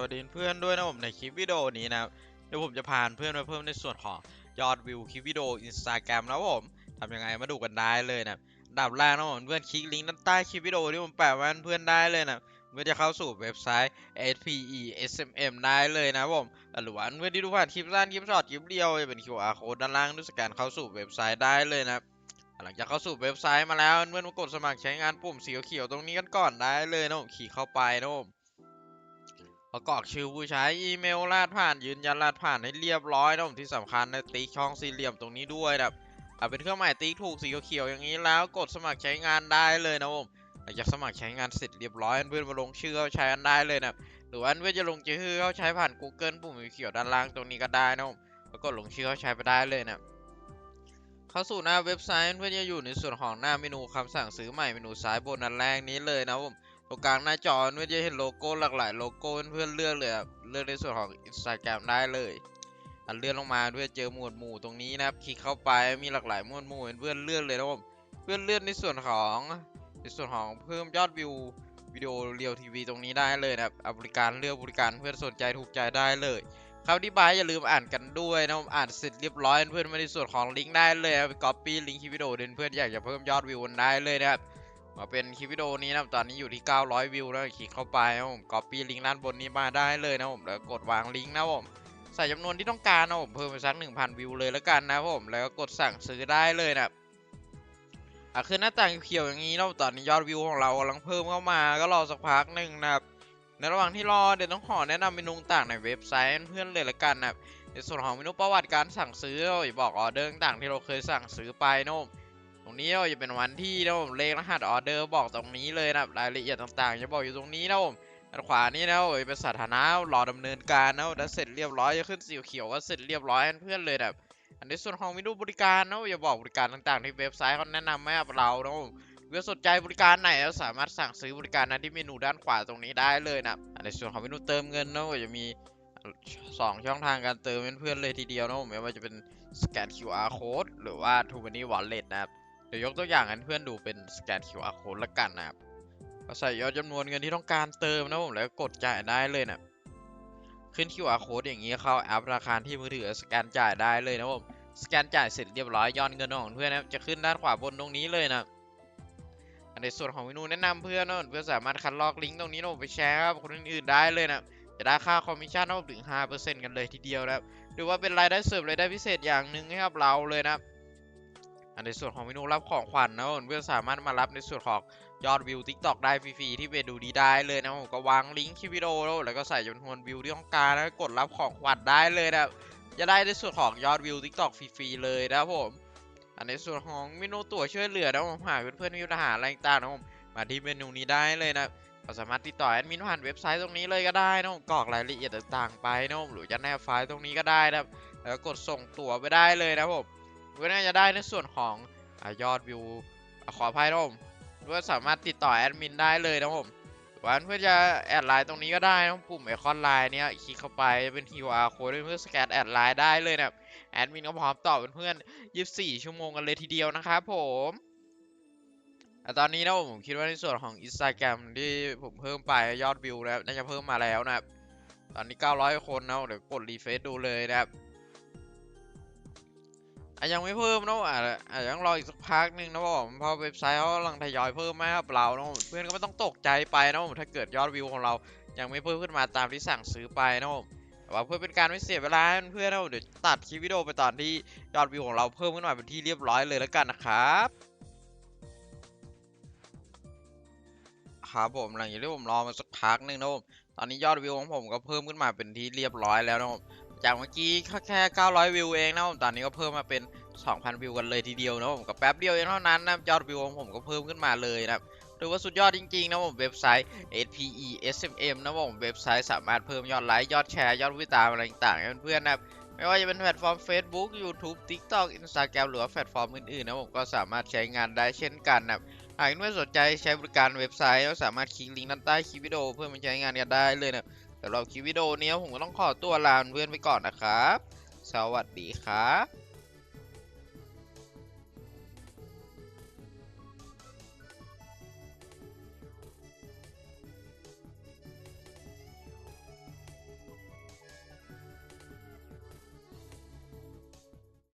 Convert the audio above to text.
วัสดีเพื่อนด้วยนะผมในคลิปวิดีโอนี้นะครับเดี๋ยวผมจะพาเพื่อนมาเพิ่มในส่วนของยอดวิวคลิปวิดีโอ Instagram นะผมทำยังไงมาดูกันได้เลยนะดับแรกนะผมเพื่อนคลิกลิงก์ด้านใต้คลิปวิดีโอที่ผมแปะไว้ให้เพื่อนได้เลยนะเพื่อจะเข้าสู่เว็บไซต์ SPE SMM ได้เลยนะผมหรือว่าเพื่อนที่ดูผ่านคลิปสั้นคลิปช็อตคลิปเดียวจะเป็น QR code ด้านล่างด้วยสแกนเข้าสู่เว็บไซต์ได้เลยนะหลังจากเข้าสู่เว็บไซต์มาแล้วเพื่อนมากดสมัครใช้งานปุ่มสีเขียวตรงนี้กันก่อนได้เลยนะผมขี่เข้าไปนะผม ประกอบชื่อผู้ใช้อีเมลรหัสผ่านยืนยันรหัสผ่านให้เรียบร้อยนะผมที่สำคัญในติ๊กช่องสี่เหลี่ยมตรงนี้ด้วยนะครับเป็นเครื่องหมายติ๊กถูกสีเขียวอย่างนี้แล้วกดสมัครใช้งานได้เลยนะผมหลังจากสมัครใช้งานเสร็จเรียบร้อยเพื่อนมาลงชื่อเข้าใช้กันได้เลยนะหรือว่าเพื่อนจะลงชื่อเข้าใช้ผ่าน Google ปุ่มสีเขียวด้านล่างตรงนี้ก็ได้นะผมแล้วกดลงชื่อเข้าใช้ไปได้เลยนะเข้าสู่หน้าเว็บไซต์เพื่อจะอยู่ในส่วนของหน้าเมนูคำสั่งซื้อใหม่เมนูซ้ายบนอันแรกนี้เลยนะผม ตรงกลางหน้าจอเพื่อจะเห็นโลโก้หลากหลายโลโก้เพื่อนเลือกเลยครับเลือกในส่วนของ Instagram ได้เลยอันเลื่อนลงมาเพื่อเจอหมวดหมู่ตรงนี้นะครับคลิกเข้าไปมีหลากหลายหมวดหมู่เพื่อนเลือกเลยนะผมเพื่อนเลือกในส่วนของในส่วนของเพิ่มยอดวิววิดีโอเรียวทีวีตรงนี้ได้เลยนะครับบริการเลือกบริการเพื่อนสนใจถูกใจได้เลยคำอธิบายอย่าลืมอ่านกันด้วยนะผมอ่านเสร็จเรียบร้อยเพื่อนมาในส่วนของลิงก์ได้เลยนะไปก๊อปปี้ลิงก์คลิปวิดีโอเด่นเพื่อนอยากจะเพิ่มยอดวิวนได้เลยนะครับ มาเป็นคลิปวิดีโอนี้นะตอนนี้อยู่ที่ 900 วิวแล้วคลิกเข้าไปนะผมก๊อปปี้ลิงก์ด้านบนนี้มาได้เลยนะผมแล้วกดวางลิงก์นะผมใส่จำนวนที่ต้องการนะผมเพิ่มไปสัก 1,000 วิวเลยแล้วกันนะผมแล้วก็กดสั่งซื้อได้เลยนะอะคือหน้าต่างเขียวอย่างนี้นะตอนนี้ยอดวิวของเรากำลังเพิ่มเข้ามาก็รอสักพักหนึ่งนะครับในระหว่างที่รอเดี๋ยวต้องขอแนะนำเมนูต่างในเว็บไซต์เพื่อนเลยละกันนะครับในส่วนของเมนูประวัติการสั่งซื้อเราบอกออเดอร์ต่างที่เราเคยสั่งซื้อไปนะผม นี้จะเป็นวันที่นะผมเลขรหัสออเดอร์บอกตรงนี้เลยนะรายละเอียดต่างๆ จะบอกอยู่ตรงนี้นะผมด้านขวานี่นะผมเป็นสถานะรอดำเนินการนะแล้วเสร็จเรียบร้อยจะขึ้นสีเขียวว่าเสร็จเรียบร้อยเพื่อนเลยนะครับอันในส่วนของเมนูบริการนะอย่าบอกบริการต่างๆ ที่เว็บไซต์เขาแนะนำให้เรานะผมเพื่อสนใจบริการไหนเราสามารถสั่งซื้อบริการนั้นที่เมนูด้านขวาตรงนี้ได้เลยนะในส่วนของเมนูเติมเงินนอะก็จะมี2ช่องทางการเติมเพื่อนๆเลยทีเดียวนะผมไม่ว่าจะเป็นสแกน QR code หรือว่า t o m o n e y Wallet นะครับ เดี๋ยวยกตัวอย่างให้เพื่อนดูเป็นสแกน QR code ละกันนะครับก็ใส่ยอดจำนวนเงินที่ต้องการเติมนะผมแล้วกดจ่ายได้เลยนะขึ้น QR code อย่างนี้เข้าแอปธนาคารที่มือถือสแกนจ่ายได้เลยนะผมสแกนจ่ายเสร็จเรียบร้อยยอดเงินของเพื่อนนะครับจะขึ้นด้านขวาบนตรงนี้เลยนะในส่วนของเมนูแนะนำเพื่อนนะเพื่อนสามารถคัดลอกลิงก์ตรงนี้นะไปแชร์ครับคนอื่นๆได้เลยนะจะได้ค่าคอมมิชชั่นนะถึง5%กันเลยทีเดียวนะครับหรือว่าเป็นรายได้เสริมรายได้พิเศษอย่างหนึ่งให้กับเราเลยนะ อันในส่วนของเมนูรับของขวัญนะเพื่อนสามารถมารับในส่วนของยอดวิว TikTok ได้ฟรีๆที่เวดูดีได้เลยนะผมก็วางลิงก์คลิปวิดีโอแล้วก็ใส่จำนวนวิวที่ต้องการแล้วกดรับของขวัญได้เลยนะจะได้ในส่วนของยอดวิว TikTok ฟรีๆเลยนะผม อันในส่วนของเมนูตั๋วช่วยเหลือนะผมหากเพื่อนๆมีปัญหาอะไรต่างๆนะผมมาที่เมนูนี้ได้เลยนะก็สามารถติดต่อแอดมินผ่านเว็บไซต์ตรงนี้เลยก็ได้นะผมกรอกรายละเอียดต่างๆไปนะผมหรือจะแนบไฟล์ตรงนี้ก็ได้นะแล้วก็กดส่งตั๋วไปได้เลยนะผม เพื่อนๆจะได้ในส่วนของอยอดวิวขออภัยนะผมเพื่อนสามารถติดต่อแอดมินได้เลยนะผมว่าเพื่อจะแอดไลน์ตรงนี้ก็ได้นะปุ่มไอคอนไลน์เนี้ยคลิกเข้าไปเป็น QR code เพื่อสแกนแอดไลน์ได้เลยนะแอดมินก็พร้อมตอบเพื่อน24 ชั่วโมงกันเลยทีเดียวนะครับผมแต่ตอนนี้นะผมคิดว่าในส่วนของ Instagram ที่ผมเพิ่มไปยอดวิวนะครับน่าจะเพิ่มมาแล้วนะครับตอนนี้ 900 คนนะเดี๋ยวกดรีเฟซดูเลยนะครับะยังไม่เพิ่มนะอาจจะอาจจะต้องรออีกสักพักหนึ่งนะผมเพราะเว็บไซต์เขากำลังทยอยเพิ่มมาให้กับเรานะผมเพื่อนก็ไม่ต้องตกใจไปนะผมถ้าเกิดยอดวิวของเรายังไม่เพิ่มขึ้นมาตามที่สั่งซื้อไปนะผมแต่ว่าเพื่อเป็นการไม่เสียเวลาเพื่อนนะเดี๋ยวตัดคลิปวิดีโอไปตอนที่ยอดวิวของเราเพิ่มขึ้นมาเป็นที่เรียบร้อยเลยแล้วกันนะครับครับผมหลังจากที่ผมรอมาสักพักหนึ่งนะผมตอนนี้ยอดวิวของผมก็เพิ่มขึ้นมาเป็นที่เรียบร้อยแล้วนะผม จากเมื่อกี้แค่ 900 วิวเองนะผมตอนนี้ก็เพิ่มมาเป็น 2,000 วิวกันเลยทีเดียวนะผมกับแป๊บเดียวเองเท่านั้นนะยอดวิวของผมก็เพิ่มขึ้นมาเลยนะถือว่าสุดยอดจริงๆนะผมเว็บไซต์ SPE SMM นะผมเว็บไซต์สามารถเพิ่มยอดไลค์ยอดแชร์ ยอดวิตามอะไรต่างๆให้เพื่อนๆนะครับไม่ว่าจะเป็นแพลตฟอร์ม Facebook YouTube TikTok Instagram หรือว่าแพลตฟอร์มอื่นๆนะผมก็สามารถใช้งานได้เช่นกันนะหากเพื่อนสนใจใช้บริการเว็บไซต์ก็สามารถคลิกลิงก์ด้านใต้คลิปวิดีโอเพื่อมาใช้งานกันได้เลยนะ สำหรับคลิปวิดีโอนี้ผมก็ต้องขอตัวลาเพื่อนไปก่อนนะครับ สวัสดีครับ